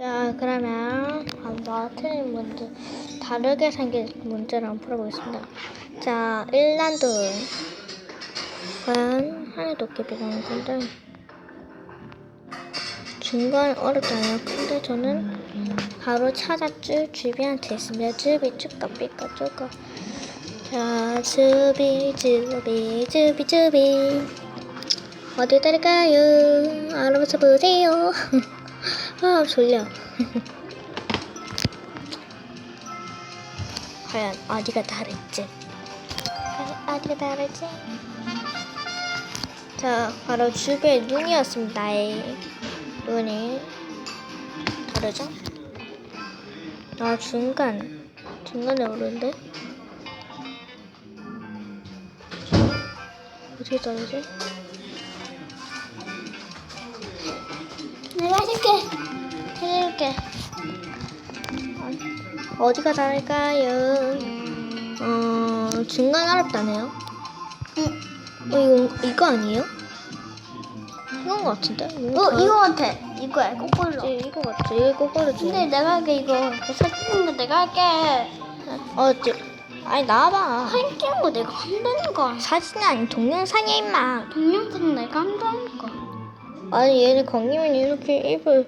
자, 그러면 한번 틀린 문제, 다르게 생긴 문제를 한번 풀어보겠습니다. 자, 1난도 과연 하나의 도깨비라는 건데, 중간 어렵잖아요. 근데 저는 바로 찾았죠. 주비한테 있으면 주비 쭈까 삐까 쭈까. 자, 주비, 주비, 주비, 주비. 어디 따를까요? 알아보셔 보세요. 아, 졸려. 과연 어디가 다를지. 과연 어디가 다를지. 자, 바로 주변의 눈이었습니다. 이 눈이 다르죠? 아, 중간. 중간에 오른데? 어떻게 다르지? 내가 해줄게. 해줄게. 어, 어디가 다를까요? 어, 중간 어렵다네요. 어, 이거, 이거 아니에요? 이건 것 같은데? 어, 이거 같아. 이거야, 거꾸로. 지 이거 같지? 이거 거꾸로지? 근데 내가 할게, 이거. 사진 거 내가 할게. 어, 저, 아니, 나와봐. 할게 거 내가 한다니까. 사진이 아닌 동영상이야, 임마. 동영상 내가 한다니까. 아니, 얘네 강림이 이렇게 입을,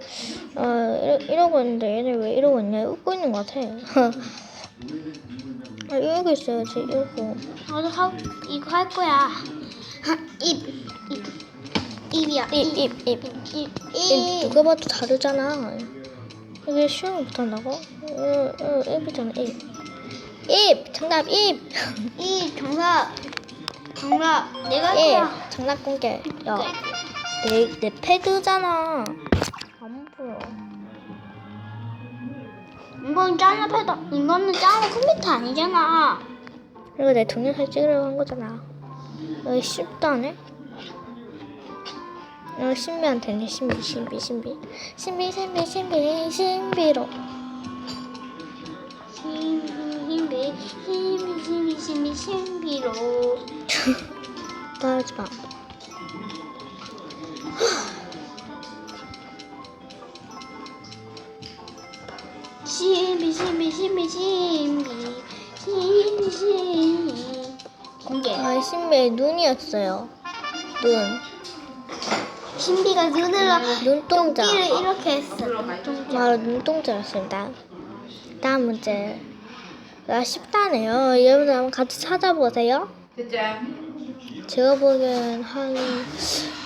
어, 이러, 이러 고 있는데 얘네 왜 이러고 있냐? 웃고 있는 것 같아. 아, 이러고 있어야지, 이러고. 나도 하, 이거 할 거야. 입, 입, 입이야. 입, 입, 입. 입, 입 누가 봐도 다르잖아. 이게 쉬운 거 못한다고? 어, 어, 입이잖아, 입. 입! 정답, 입! 입, 정답. 정답. 내가 할 입! 거야. 장난 공개. 야, 내, 내 패드잖아. 안 보여. 이건 짠나 패다. 이거는 짠나 컴퓨터 아니잖아. 그리고 내 동영상 찍으려고 한 거잖아. 여기 쉽도 안 해? 어, 신비한테네, 신비, 신비, 신비. 신비, 신비, 신비, 신비로. 신비, 신비, 신비, 신비, 신비로. 따라하지 마. 신비, 신비, 신비, 신비, 신비, 신비. 공개. 아, 신비의 눈이었어요. 눈. 신비가 눈으로 눈동자. 띠를 이렇게 했어. 눈동자. 바로 눈동자였습니다. 다음 문제. 아, 쉽다네요. 여러분들 한번 같이 찾아보세요. 제가 보기엔 한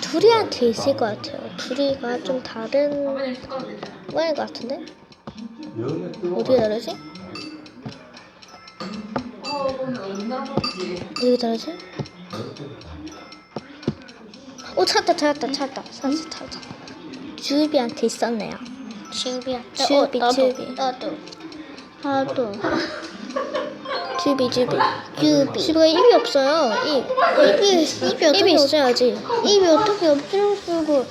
둘이한테 있을 것 같아요. 둘이가 좀 다른. 모양일 것 같은데? 어떻게 다르지? 어? 어떻게 다르지? 오 찾았다 찾았다 찾았다 찾았다 찾았다 주비한테 있었네요. 신비야. 주비, 나도, 주비. 나도. 나도 주비 주비 주비 주비가 입이 없어요. 입 입이, 입이 어떻게 입이 있어야지. 입이 어떻게 있어?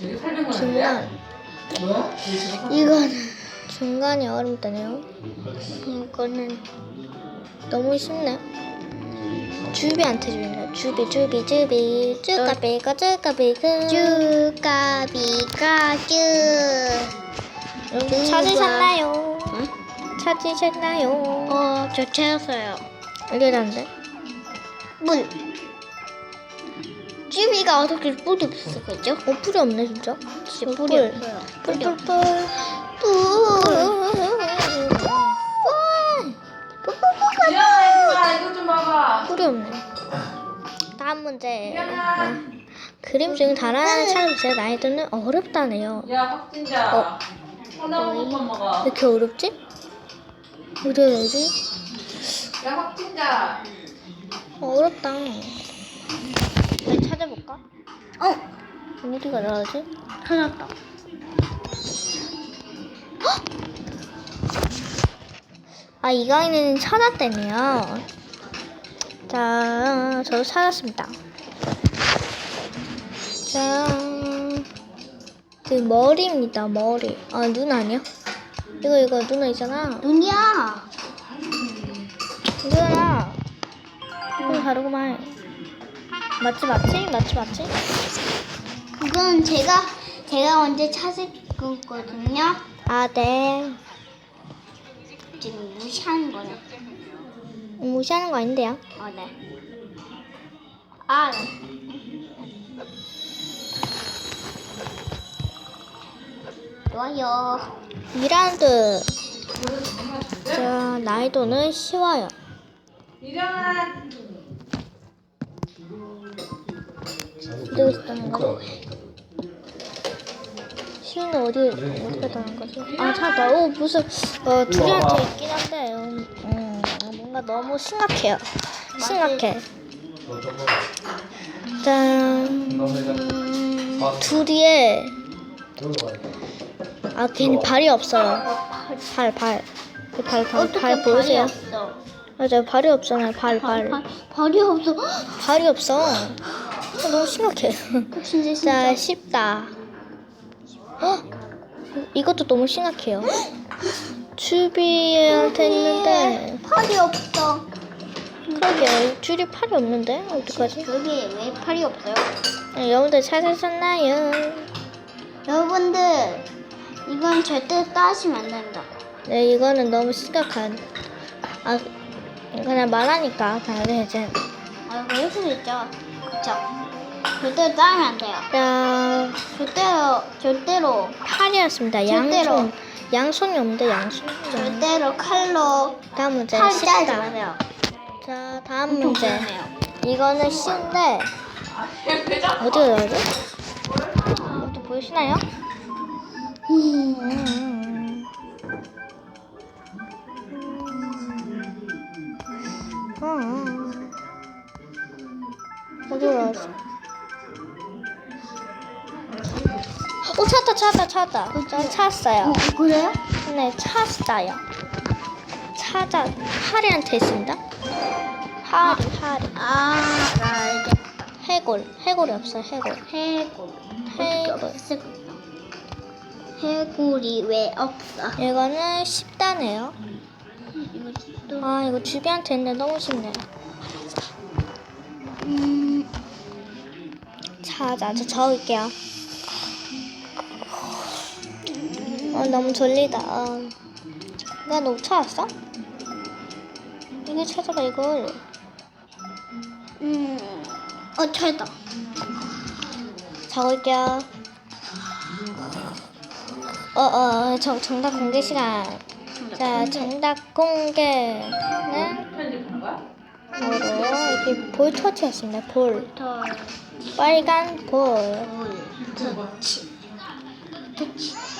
저기 설명 중간 뭐야? 이거는 중간이 어렵다네요. 이거는 너무 쉽네. 주비한테 주는. 주비 주비 주비 쭈까비가 쭈까비가 쭈까비가 쭈. 찾으셨나요? 응? 찾으셨나요? 어, 저 찾았어요. 이게 다른데? 물. 쭈비가 어떻게 뿔이 없을 거죠? 어 뿔이 없네 진짜. 진짜 뿔. 뿔이 없어요. 뿔뿔뿔. 야, 이거 좀 봐봐. 뿔이 없네. 다음 문제. 그림 중 다른 하나 찾아보세요. 난이도는 어렵다네요. 야, 확진자. 어. 하나 먹어. 왜 이렇게 어렵지? 어떻게 되지? 야, 확진자. 어, 어렵다. 빨리 찾아볼까? 어, 어디가 나오지? 찾았다. 아, 이강인은 찾았대네요. 자, 저도 찾았습니다. 자, 그 머리입니다, 머리. 아, 눈 아니야? 이거, 이거, 눈 있잖아. 눈이야. 이거잖아. 이거 다르구만. 맞지, 맞지? 맞지, 맞지? 그건 제가 제가 먼저 찾을 거거든요. 아, 네. 지금 무시하는 거네. 무시하는 거 아닌데요? 어, 네. 아, 좋아요. 2라운드. 자, 난이도는 쉬워요. 유령아 어디가 있다는 거 지? 쉬운데 어디, 어디가 있다는 거지? 아, 찾았다. 오, 무슨, 어, 둘이한테 있긴 한데, 음, 음, 뭔가 너무 심각해요. 심각해. 짠. 둘이에, 아, 괜히 발이 없어요. 발, 발. 그 발, 발, 어떻게 발 보이세요? 발이 없어? 맞아요. 발이 없잖아요. 발, 발. 발, 발이 없어. 발이 없어. 어, 너무 심각해. 진짜 자, 쉽다. 어? 이것도 너무 심각해요. 주비한테 있는데, 팔이 없어. 그러게, 줄이 팔이 없는데? 어떡하지? 여기 왜 팔이 없어요? 네, 여러분들 찾으셨나요? 여러분들 이건 절대 따시면 안 된다. 네, 이거는 너무 심각한. 아, 그냥 말하니까, 그냥 이제. 아 그럴 수도 있죠. 그쵸? 절대로 따면 안 돼요. 자, 절대로 절대로 팔이었습니다. 절대로. 양손. 양손이 없는데, 양손. 절대로 칼로 다음 문제. 팔 짜지 쉽다. 마세요. 자, 다음 엄청 문제. 이거는 쉬운데, 어디가 나오지? 이것도 보이시나요? 음. 음. 어디가 나왔어? 오 찾았다 찾았다 찾았다. 저 찾았어요. 어, 그래요? 네 찾았어요. 찾아 하리한테 있습니다. 하리 하리. 아, 나 알겠다. 해골 해골이 없어요 해골. 해골. 해골. 없을 거 해골이 왜 없어? 이거는 쉽다네요. 이거 또 아 이거 주비한테 있는데 너무 쉽네요. 음, 찾아 저 적을게요 아 너무 졸리다 아. 나너 찾았어? 이거 찾아봐 이걸 음, 어 찾다. 적을게요 어어 정, 정답 공개 시간 자 정답 공개는? 뭐로 이렇게 볼 터치였습니다 볼더 빨간 볼 볼. 터치. 터치.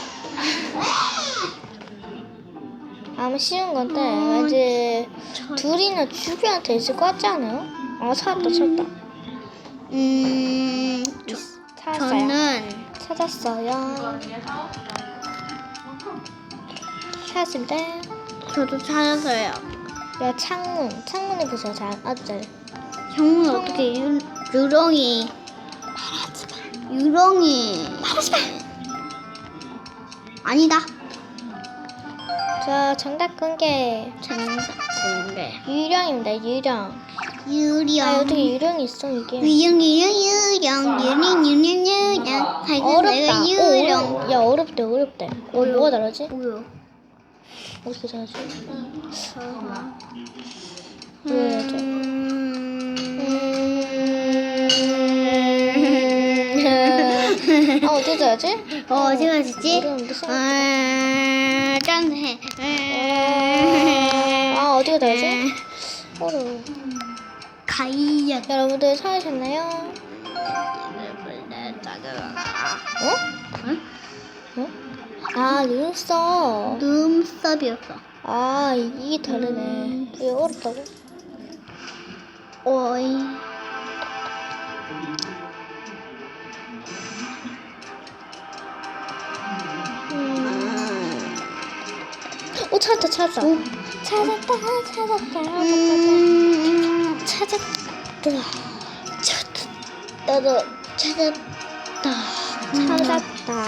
아무 쉬운 건데 왠지 둘이는 주비한테 있을 것 같지 않아요? 어 찾았다 찾았다. 음, 찾았어요. 저는 찾았어요. 찾았습니다 저도 찾았어요. 야 창문. 창문에 보세요. 잘 아주 잘 형은 어떻게 유, 유령이 유령이 아니다. 자 정답 공개 정답 공개. 유령입니다 유령 유령. 아 어떻게 유령이 있어 이게 유령 유령 유령 유령 유령 유령. 하여튼 어렵다 내가 오, 유령. 어려- 야 어렵대 어렵대 어, 뭐가 다르지? 뭐요? 어떻게 잘하지? 음. 왜 저- 아 어떻게 잘하지? 어, 어디 가지지? 어려운데 생각 아, 짠해. 아 어디가 다르지? 어려워 가이야. 여러분들 찾으셨나요? 어? 응? 어? 아 눈썹 눈썹이었어. 아 이게 다르네 이게 어렵다고? 오이. 오 찾았다 찾았다 찾았다 찾았다 음, 찾았다 찾았다 나도 찾았다 찾았다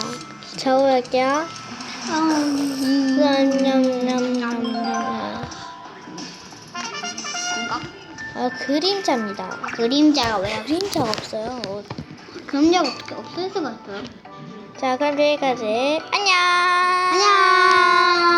음, 냠냠냠냠냠 아 그림자입니다. 그림자가 왜요? 그림자가 없어요. 어, 그림자가 어떻게 없을 수가 있어요? 자, 그럼 여기까지. 안녕!